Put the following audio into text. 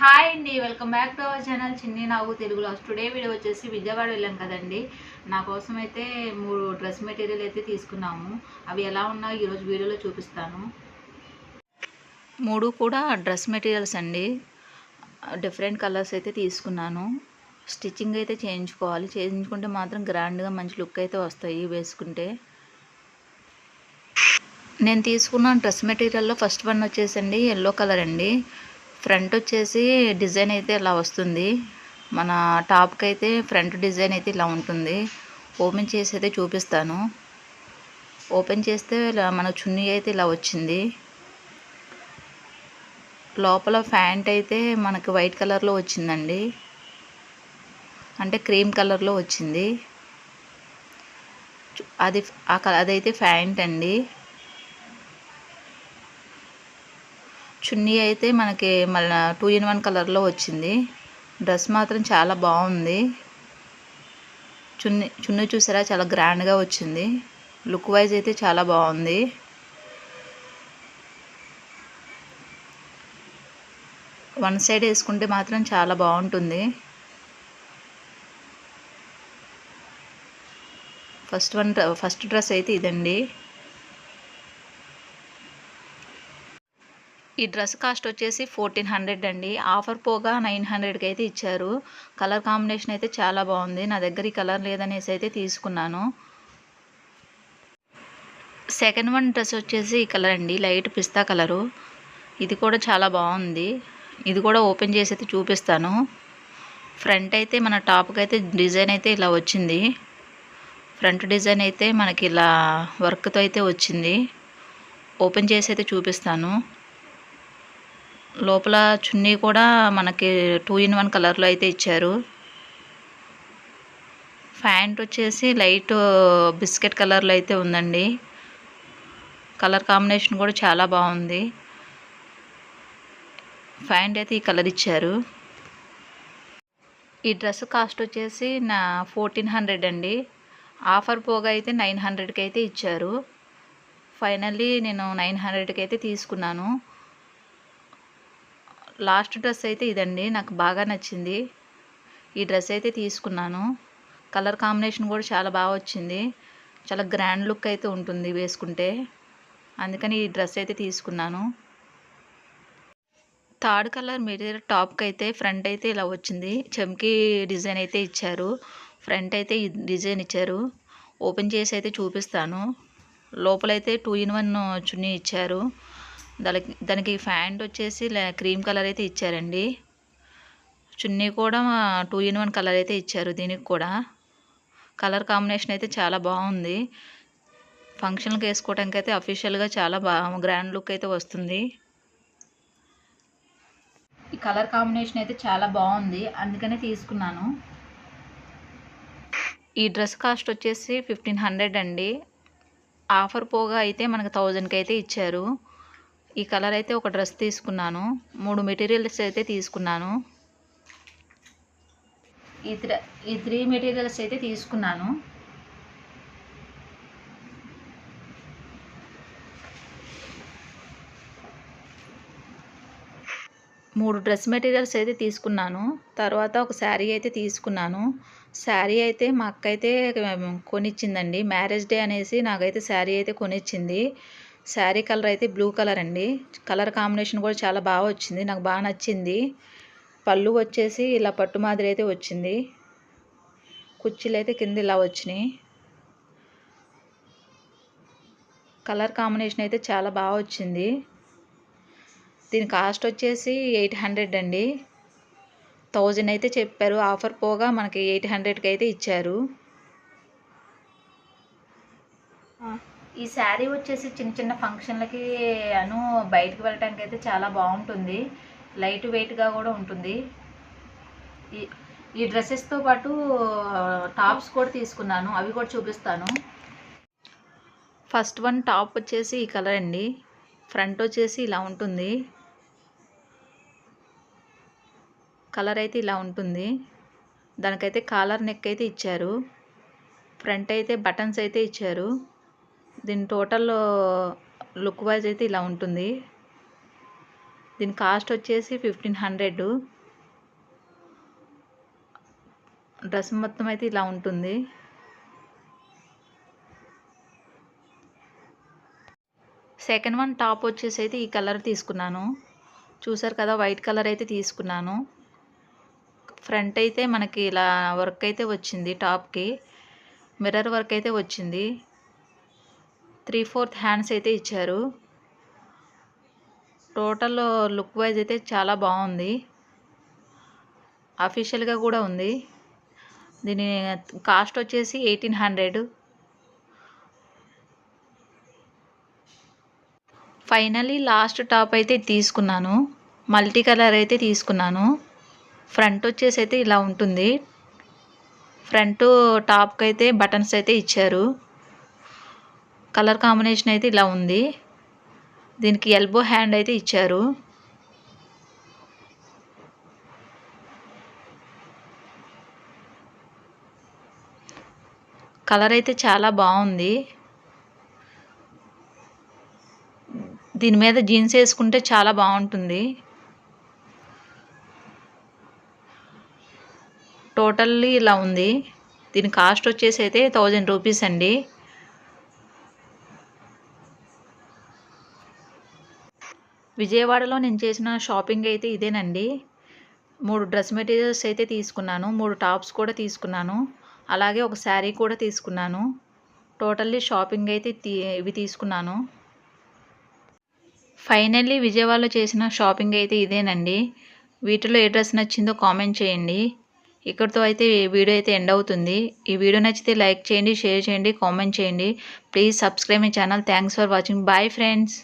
Hi అండి welcome back to our channel Chinni Nagu తెలుగులో today video వచ్చేసి విజయవాడ వెళ్ళాం కదండి. నా కోసం అయితే మూడు డ్రెస్ మెటీరియల్ అయితే తీసుకున్నాము. అవి ఎలా ఉన్నాయో ఈరోజు వీడియోలో చూపిస్తాను. మూడు కూడా డ్రెస్ మెటీరియల్స్ అండి. డిఫరెంట్ కలర్స్ అయితే తీసుకున్నాను. స్టిచ్చింగ్ అయితే చేయించుకోవాలి. చేయించుకుంటే మాత్రం గ్రాండ్గా మంచి లుక్ అయితే వస్తాయి వేసుకుంటే. నేను తీసుకున్న డ్రెస్ మెటీరియల్లో ఫస్ట్ వన్ వచ్చేసండి ఎల్లో కలర్ అండి. ఫ్రంట్ వచ్చేసి డిజైన్ అయితే ఇలా వస్తుంది. మన టాప్కి అయితే ఫ్రంట్ డిజైన్ అయితే ఇలా ఉంటుంది. ఓపెన్ చేసి అయితే చూపిస్తాను. ఓపెన్ చేస్తే ఇలా మన చున్నీ అయితే ఇలా వచ్చింది. లోపల ప్యాంట్ అయితే మనకి వైట్ కలర్లో వచ్చిందండి. అంటే క్రీమ్ కలర్లో వచ్చింది. అది ఆ కలర్ అదైతే ప్యాంట్ అండి. చున్నీ అయితే మనకి మళ్ళీ టూ ఇన్ వన్ కలర్లో వచ్చింది. డ్రెస్ మాత్రం చాలా బాగుంది. చున్నీ చున్నీ చూసారా? చాలా గ్రాండ్గా వచ్చింది. లుక్ వైజ్ అయితే చాలా బాగుంది. వన్ సైడ్ వేసుకుంటే మాత్రం చాలా బాగుంటుంది. ఫస్ట్ వన్ ఫస్ట్ డ్రెస్ అయితే ఇదండి. ఈ డ్రెస్ కాస్ట్ వచ్చేసి ఫోర్టీన్ హండ్రెడ్ అండి. ఆఫర్ పోగా నైన్ హండ్రెడ్కి అయితే ఇచ్చారు. కలర్ కాంబినేషన్ అయితే చాలా బాగుంది. నా దగ్గర ఈ కలర్ లేదనేసి అయితే తీసుకున్నాను. సెకండ్ వన్ డ్రెస్ వచ్చేసి ఈ కలర్ అండి. లైట్ పిస్తా కలరు. ఇది కూడా చాలా బాగుంది. ఇది కూడా ఓపెన్ చేసి అయితే చూపిస్తాను. ఫ్రంట్ అయితే మన టాప్కి అయితే డిజైన్ అయితే ఇలా వచ్చింది. ఫ్రంట్ డిజైన్ అయితే మనకి ఇలా వర్క్తో అయితే వచ్చింది. ఓపెన్ చేసి అయితే చూపిస్తాను. లోపల చున్నీ కూడా మనకి టూ ఇన్ వన్ కలర్లో అయితే ఇచ్చారు. ప్యాంట్ వచ్చేసి లైట్ బిస్కెట్ కలర్లో అయితే ఉందండి. కలర్ కాంబినేషన్ కూడా చాలా బాగుంది. ప్యాంట్ అయితే ఈ కలర్ ఇచ్చారు. ఈ డ్రెస్ కాస్ట్ వచ్చేసి నా ఫోర్టీన్ హండ్రెడ్ అండి. ఆఫర్ పోగా అయితే నైన్ హండ్రెడ్కి అయితే ఇచ్చారు. ఫైనల్లీ నేను నైన్ హండ్రెడ్కి అయితే తీసుకున్నాను. లాస్ట్ డ్రెస్ అయితే ఇదండి. నాకు బాగా నచ్చింది. ఈ డ్రెస్ అయితే తీసుకున్నాను. కలర్ కాంబినేషన్ కూడా చాలా బాగా వచ్చింది. చాలా గ్రాండ్ లుక్ అయితే ఉంటుంది వేసుకుంటే. అందుకని ఈ డ్రెస్ అయితే తీసుకున్నాను. థర్డ్ కలర్ మెటీరియల్ టాప్కి అయితే ఫ్రంట్ అయితే ఇలా వచ్చింది. చెమ్కి డిజైన్ అయితే ఇచ్చారు. ఫ్రంట్ అయితే డిజైన్ ఇచ్చారు. ఓపెన్ చేసి అయితే చూపిస్తాను. లోపలైతే టూ ఇన్ వన్ చున్నీ ఇచ్చారు. దానికి దానికి ప్యాంట్ వచ్చేసి క్రీమ్ కలర్ అయితే ఇచ్చారండి. చున్నీ కూడా టూ ఇన్ వన్ కలర్ అయితే ఇచ్చారు దీనికి కూడా. కలర్ కాంబినేషన్ అయితే చాలా బాగుంది. ఫంక్షన్కి వేసుకోవడానికి అయితే అఫీషియల్గా చాలా బాగా గ్రాండ్ లుక్ అయితే వస్తుంది. ఈ కలర్ కాంబినేషన్ అయితే చాలా బాగుంది. అందుకనే తీసుకున్నాను. ఈ డ్రెస్ కాస్ట్ వచ్చేసి ఫిఫ్టీన్ హండ్రెడ్ అండి. ఆఫర్ పోగా అయితే మనకు థౌజండ్కి అయితే ఇచ్చారు. ఈ కలర్ అయితే ఒక డ్రెస్ తీసుకున్నాను. మూడు మెటీరియల్స్ అయితే తీసుకున్నాను. ఈ త్ర ఈ త్రీ మెటీరియల్స్ అయితే తీసుకున్నాను. మూడు డ్రెస్ మెటీరియల్స్ అయితే తీసుకున్నాను. తర్వాత ఒక శారీ అయితే తీసుకున్నాను. శారీ అయితే మా అక్క అయితే కొనిచ్చిందండి. మ్యారేజ్ డే అనేసి నాకైతే శారీ అయితే కొనిచ్చింది. శారీ కలర్ అయితే బ్లూ కలర్ అండి. కలర్ కాంబినేషన్ కూడా చాలా బాగా వచ్చింది. నాకు బాగా నచ్చింది. పళ్ళు వచ్చేసి ఇలా పట్టు మాదిరి అయితే వచ్చింది. కుర్చీలు అయితే కింద ఇలా వచ్చినాయి. కలర్ కాంబినేషన్ అయితే చాలా బాగా వచ్చింది. దీని కాస్ట్ వచ్చేసి ఎయిట్ హండ్రెడ్ అండి. థౌజండ్ అయితే చెప్పారు. ఆఫర్ పోగా మనకి ఎయిట్ హండ్రెడ్కి అయితే ఇచ్చారు. ఈ శారీ వచ్చేసి చిన్న చిన్న ఫంక్షన్లకి అను బయటకు వెళ్ళటానికి అయితే చాలా బాగుంటుంది. లైట్ వెయిట్గా కూడా ఉంటుంది. ఈ ఈ డ్రెస్సెస్తో పాటు టాప్స్ కూడా తీసుకున్నాను. అవి కూడా చూపిస్తాను. ఫస్ట్ వన్ టాప్ వచ్చేసి ఈ కలర్ అండి. ఫ్రంట్ వచ్చేసి ఇలా ఉంటుంది. కలర్ అయితే ఇలా ఉంటుంది. దానికైతే కాలర్ నెక్ అయితే ఇచ్చారు. ఫ్రంట్ అయితే బటన్స్ అయితే ఇచ్చారు. దీని టోటల్ లుక్ వైజ్ అయితే ఇలా ఉంటుంది. దీని కాస్ట్ వచ్చేసి ఫిఫ్టీన్ హండ్రెడ్. డ్రెస్ మొత్తం అయితే ఇలా ఉంటుంది. సెకండ్ వన్ టాప్ వచ్చేసి అయితే ఈ కలర్ తీసుకున్నాను. చూసారు కదా వైట్ కలర్ అయితే తీసుకున్నాను. ఫ్రంట్ అయితే మనకి ఇలా వర్క్ అయితే వచ్చింది టాప్కి. మిర్రర్ వర్క్ అయితే వచ్చింది. త్రీ ఫోర్త్ హ్యాండ్స్ అయితే ఇచ్చారు. టోటల్ లుక్ వైజ్ అయితే చాలా బాగుంది. అఫీషియల్గా కూడా ఉంది. దీని కాస్ట్ వచ్చేసి eighteen hundred. Finally last top అయితే తీసుకున్నాను. మల్టీ కలర్ అయితే తీసుకున్నాను. ఫ్రంట్ వచ్చేసి అయితే ఇలా ఉంటుంది. ఫ్రంట్ టాప్కి అయితే బటన్స్ అయితే ఇచ్చారు. కలర్ కాంబినేషన్ అయితే ఇలా ఉంది. దీనికి ఎల్బో హ్యాండ్ అయితే ఇచ్చారు. కలర్ అయితే చాలా బాగుంది. దీని మీద జీన్స్ వేసుకుంటే చాలా బాగుంటుంది. టోటల్లీ ఇలా ఉంది. దీని కాస్ట్ వచ్చేసి అయితే థౌజండ్ రూపీస్ అండి. విజయవాడలో నేను చేసిన షాపింగ్ అయితే ఇదేనండి. మూడు డ్రెస్ మెటీరియల్స్ అయితే తీసుకున్నాను. మూడు టాప్స్ కూడా తీసుకున్నాను. అలాగే ఒక శారీ కూడా తీసుకున్నాను. టోటల్లీ షాపింగ్ అయితే తీ ఇవి తీసుకున్నాను. ఫైనల్లీ విజయవాడలో చేసిన షాపింగ్ అయితే ఇదేనండి. వీటిలో ఏ డ్రెస్ నచ్చిందో కామెంట్ చేయండి. ఇక్కడితో అయితే వీడియో అయితే ఎండ్ అవుతుంది. ఈ వీడియో నచ్చితే లైక్ చేయండి షేర్ చేయండి కామెంట్ చేయండి. Please subscribe my channel. Thanks for watching. Bye friends.